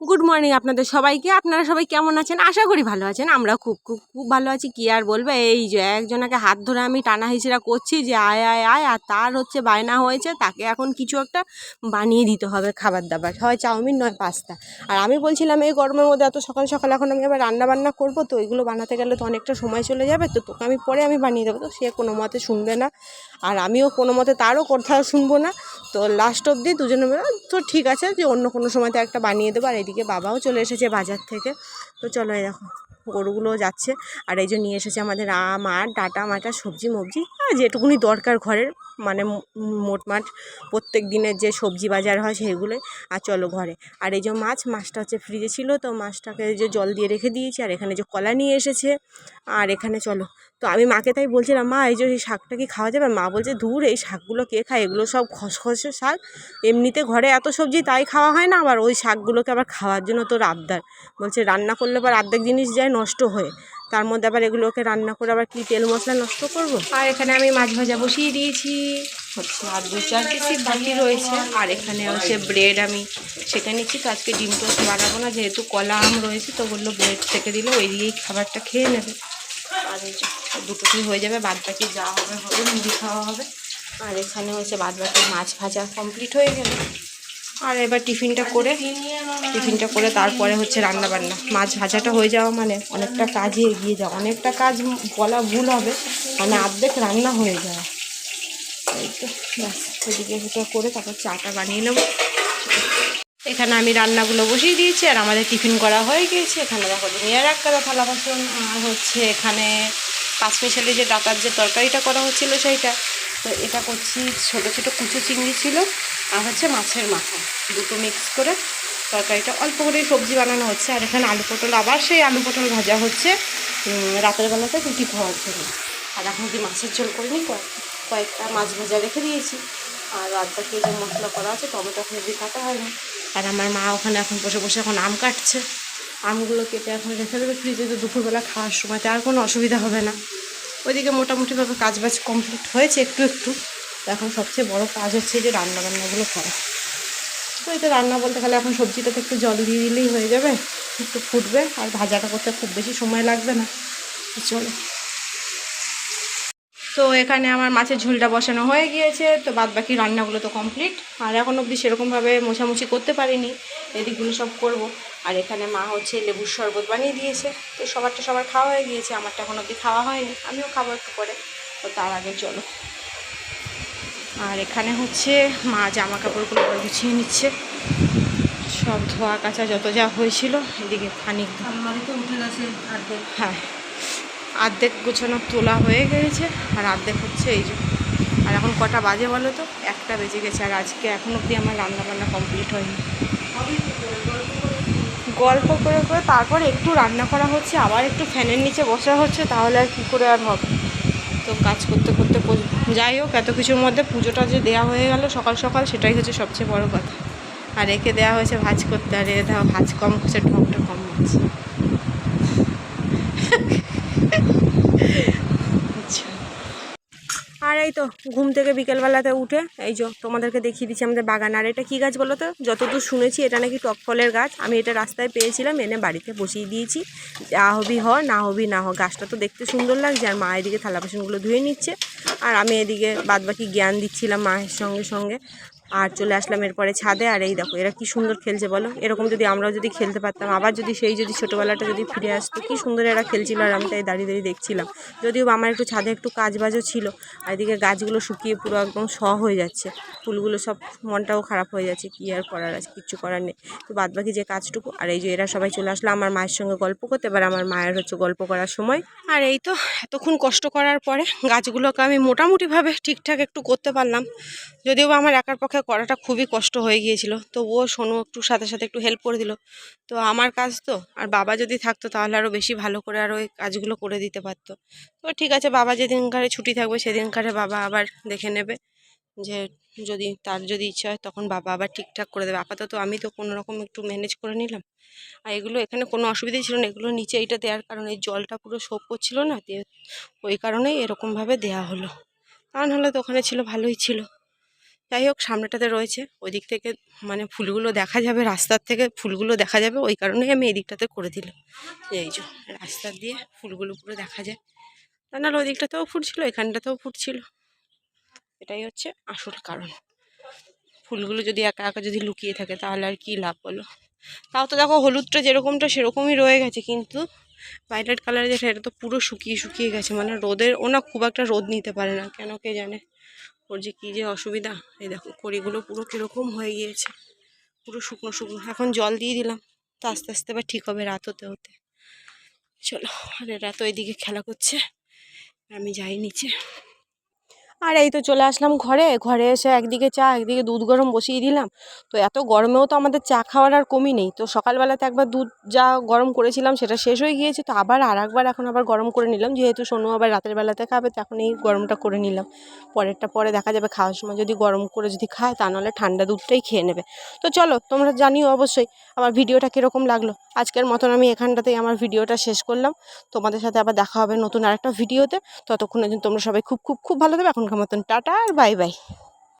Good morning আপনাদের সবাইকে। আপনারা সবাই কেমন আছেন? আশা করি ভালো আছেন। আমরা খুব খুব খুব ভালো আছি। কি আর বলব? এই যে একজনকে হাত ধরে আমি টানা হিচড়া করছি যে আয় আয় আয়, আর তার হচ্ছে বায়না হয়েছে। তাকে এখন কিছু একটা বানিয়ে দিতে হবে খাবার দাবার হয় চাউমিন, নয় পাস্তা। আর আমি বলছিলাম, এই গরমের মধ্যে এত সকাল সকাল এখন আমি আবার রান্না বান্না করব। তো এগুলো বানাতে গেলে তো অনেকটা সময় চলে যাবে। তো তোকে আমি পরে আমি বানিয়ে দেবো। তো সে কোনো মতে শুনবে না। আর আমিও কোনো মতে তারও কথা শুনব না। তো লাস্ট অবধি দুজনে তো ঠিক আছে যে অন্য কোনো সময় তো একটা বানিয়ে দেবো। আর এদিকে বাবাও চলে এসেছে বাজার থেকে। তো চলো এই দেখো, গরুগুলোও যাচ্ছে। আর এই যে নিয়ে এসেছে আমাদের আম, আর ডাটা, মাটা, সবজি, মবজি যেটুকুনি দরকার ঘরের। মানে মোটমাট প্রত্যেক দিনের যে সবজি বাজার হয় সেগুলোই আর চলো ঘরে। আর এই যে মাছ, মাছটা হচ্ছে ফ্রিজে ছিল, তো মাছটাকে যে জল দিয়ে রেখে দিয়েছি, আর এখানে যে কলা নিয়ে এসেছে, আর এখানে চলো। তো আমি মাকে তাই বলছিলাম, মা, এই যে এই শাকটা কি খাওয়া যাবে? মা বলছে দূর এই শাকগুলো কে খায়? এগুলো সব খসখসে শাক। এমনিতে ঘরে এত সবজি তাই খাওয়া হয় না, আবার ওই শাকগুলোকে আবার খাওয়ার জন্য তোর আবদার। বলছে, রান্না করলে আবার আর্ধেক জিনিস যায়, নষ্ট হয়ে। তার মধ্যে আবার এগুলোকে রান্না করে আবার কি তেল মশলা নষ্ট করব? আর এখানে আমি মাছ ভাজা বসিয়ে দিয়েছি। হচ্ছে আর দু চার পিসি বাকি রয়েছে। আর এখানে হচ্ছে ব্রেড আমি সেখানে নিচ্ছি। তো আজকে ডিম টোস্ট বানাবো না। যেহেতু কলা আম রয়েছে, তো বলল ব্রেড থেকে দিলে, ওই দিয়েই খাবারটা খেয়ে নেবে। আর যে, দুটোতেই হয়ে যাবে। বাদ বাকি যা হবে হবে, মুড়ি খাওয়া হবে। আর এখানে হচ্ছে বাদ বাকি মাছ ভাজা কমপ্লিট হয়ে গেল। আর এবার টিফিনটা করে টিফিনটা করে তারপরে হচ্ছে রান্না বান্না মাছ ভাজাটা হয়ে যাওয়া মানে অনেকটা কাজে এগিয়ে যাওয়া। অনেকটা কাজ বলা ভুল হবে মানে অর্ধেক রান্না হয়ে যাওয়া। করে তারপর চাটা বানিয়ে নেব। এখানে আমি রান্নাগুলো বসিয়ে দিয়েছি, আর আমাদের টিফিন করা হয়ে গিয়েছে। এখানে দেখো এক কাদা থালা বাসন, আর হচ্ছে এখানে পাঁচ মিশালি যে ডাটার যে তরকারিটা করা হচ্ছিল সেইটা। তো এটা করছি ছোটো ছোটো কুচু চিংড়ি ছিল আর হচ্ছে মাছের মাথা। দুটো মিক্স করে তরকারিটা অল্প করে সবজি বানানো হচ্ছে। আর এখানে আলু পটল, আবার সেই আলু পটল ভাজা হচ্ছে রাতের বেলাতে রুটি খাওয়ার জন্য। আর এখন যদি মাছের ঝোল করে নিই কয়েক, কয়েকটা মাছ ভাজা রেখে দিয়েছি। আর রাত বাকি যে মশলা করা আছে, টমেটো এখন যদি কাটা হয়নি। আর আমার মা ওখানে এখন বসে বসে এখন আম কাটছে। আমগুলো কেটে এখন রেখে দেবে ফ্রিজে তো দুপুরবেলা খাওয়ার সময়তে আর কোনো অসুবিধা হবে না। ওইদিকে মোটামুটিভাবে কাজ বাজ কমপ্লিট হয়েছে একটু একটু। তো এখন সবচেয়ে বড় কাজ হচ্ছে যে রান্না বান্নাগুলো করা। তো এটা রান্না বলতে গেলে এখন সবজিটাতে একটু জল দিয়ে দিলেই হয়ে যাবে, একটু ফুটবে, আর ভাজাটা করতে খুব বেশি সময় লাগবে না। চলো। তো এখানে আমার মাছের ঝোলটা বসানো হয়ে গিয়েছে তো বাদ বাকি রান্নাগুলো তো কমপ্লিট আর এখন অবধি সেরকমভাবে মোছামুছি করতে পারিনি এদিকগুলো সব করব। আর এখানে মা হচ্ছে লেবুর শরবত বানিয়ে দিয়েছে তো সবারটা সবার খাওয়া হয়ে গিয়েছে আমারটা এখন অবধি খাওয়া হয়নি আমিও খাব একটু পরে তো তার আগে চলো। আর এখানে হচ্ছে মা জামা কাপড়গুলো গুছিয়ে নিচ্ছে। সব ধোয়া কাচা যত যা হয়েছিল এদিকে খানিক আলমারিতে উঠে গেছে হ্যাঁ। অর্ধেক গোছানো তোলা হয়ে গেছে, আর অর্ধেক হচ্ছে এই যে। আর এখন কটা বাজে বলো তো? একটা বেজে গেছে, আর আজকে এখন অবধি আমার রান্না বান্না কমপ্লিট হয়নি। গল্প করে করে তারপর একটু রান্না করা হচ্ছে, আবার একটু ফ্যানের নিচে বসা হচ্ছে, তাহলে আর কী করে আর হবে? তো কাজ করতে করতে যাই হোক, এত কিছুর মধ্যে পুজোটা যে দেওয়া হয়ে গেল সকাল সকাল, সেটাই হচ্ছে সবচেয়ে বড় কথা। আর একে দেওয়া হয়েছে ভাজ করতে, আর এ দেওয়া ভাজ কম হচ্ছে ঢংটা কম হচ্ছে আচ্ছা আর এই তো, ঘুম থেকে বিকেলবেলাতে উঠে, এই যে তোমাদেরকে দেখিয়ে দিচ্ছি আমাদের বাগান। আর এটা কী গাছ বলো তো? যতদূর শুনেছি, এটা নাকি টক ফলের গাছ। আমি এটা রাস্তায় পেয়েছিলাম, এনে বাড়িতে বসিয়ে দিয়েছি। যা হবি হ, না হবি না হ, গাছটা তো দেখতে সুন্দর লাগছে। আর মা এদিকে থালা বাসনগুলো ধুয়ে নিচ্ছে। আর আমি এদিকে বাদবাকি জ্ঞান দিচ্ছিলাম মায়ের সঙ্গে সঙ্গে। আর চলে আসলাম এরপরে ছাদে, আর এই দেখো, এরা কি সুন্দর খেলছে বলো? এরকম যদি আমরাও যদি খেলতে পারতাম, আবার যদি সেই যদি ছোটোবেলাটা যদি ফিরে আসতো, কি সুন্দর এরা খেলছিল আর আমি তাই দাঁড়িয়ে দাঁড়িয়ে দেখছিলাম। যদিও আমার একটু ছাদে একটু কাজ বাজও ছিল, আর এদিকে গাছগুলো শুকিয়ে পুরো একদম স হয়ে যাচ্ছে, ফুলগুলো সব মনটাও খারাপ হয়ে যাচ্ছে, কি আর করার আছে, কিচ্ছু করার নেই। তো বাদ বাকি যে কাজটুকু, আর এই যে এরা সবাই চলে আসলো আমার মায়ের সঙ্গে গল্প করতে, এবার আমার মায়ের হচ্ছে গল্প করার সময়। আর এই তো, এতক্ষণ কষ্ট করার পরে গাছগুলোকে আমি মোটামুটিভাবে ঠিকঠাক একটু করতে পারলাম। যদিও আমার একার পক্ষে করাটা খুবই কষ্ট হয়ে গিয়েছিল। তো ও সোনু একটু সাথে সাথে একটু হেল্প করে দিল। তো আমার কাজ তো, আর বাবা যদি থাকতো তাহলে আরও বেশি ভালো করে আরও ওই কাজগুলো করে দিতে পারতো। তো ঠিক আছে, বাবা যেদিনকারে ছুটি থাকবে সেদিনকারে বাবা আবার দেখে নেবে যে যদি তার যদি ইচ্ছা হয় তখন বাবা আবার ঠিকঠাক করে দেবে। আপাতত আমি তো কোনো রকম একটু ম্যানেজ করে নিলাম। আর এগুলো এখানে কোনো অসুবিধাই ছিল না, এগুলো নিচে এইটা দেওয়ার কারণে জলটা পুরো সোপ করছিল না, দিয়ে ওই কারণেই এরকমভাবে দেয়া হলো। তা নাহলে তো ওখানে ছিল, ভালোই ছিল। যাই হোক, সামনেটাতে রয়েছে। ওই দিক থেকে মানে ফুলগুলো দেখা যাবে, রাস্তার থেকে ফুলগুলো দেখা যাবে। ওই কারণেই আমি এই দিকটাতে করে দিলাম। এই যে রাস্তা দিয়ে ফুলগুলো পুরো দেখা যায়। তা নাহলে ওই দিকটাতেও ফুটছিল, এখানটাতেও ফুটছিল। এটাই হচ্ছে আসল কারণ। ফুলগুলো যদি একা একা যদি লুকিয়ে থাকে, তাহলে আর কি লাভ বলো? তাও তো দেখো, হলুদটা যেরকমটা সেরকমই রয়ে গেছে, কিন্তু ভাইলেট কালারের যেটা, এটা তো পুরো শুকিয়ে শুকিয়ে গেছে। মানে রোদের, ও না খুব একটা রোদ নিতে পারে না, কেন কে জানে? ওর যে কী যে অসুবিধা, এই দেখো কড়িগুলো পুরো কীরকম হয়ে গিয়েছে, পুরো শুকনো শুকনো। এখন জল দিয়ে দিলাম, তো আস্তে আস্তে আবার ঠিক হবে রাত হতে হতে। চলো, আর এরা তো এদিকে খেলা করছে, আমি যাই নিচে। আর এই তো চলে আসলাম ঘরে। ঘরে এসে একদিকে চা, একদিকে দুধ গরম বসিয়ে দিলাম। তো এত গরমেও তো আমাদের চা খাওয়ার আর কমই নেই। তো সকালবেলাতে একবার দুধ যা গরম করেছিলাম সেটা শেষ হয়ে গিয়েছে। তো আবার আর একবার এখন আবার গরম করে নিলাম। যেহেতু সোনু আবার রাতের বেলাতে খাবে, তো এখন এই গরমটা করে নিলাম। পরেরটা পরে দেখা যাবে খাওয়ার সময় যদি গরম করে যদি খায়, তা নাহলে ঠান্ডা দুধটাই খেয়ে নেবে। তো চলো, তোমরা জানিও অবশ্যই আমার ভিডিওটা কীরকম লাগল। আজকের মতন আমি এখানটাতেই আমার ভিডিওটা শেষ করলাম। তোমাদের সাথে আবার দেখা হবে নতুন আরেকটা ভিডিওতে। ততক্ষণে তোমরা সবাই খুব খুব খুব ভালো দেবে এখনকার মতন টাটা আর বাই বাই।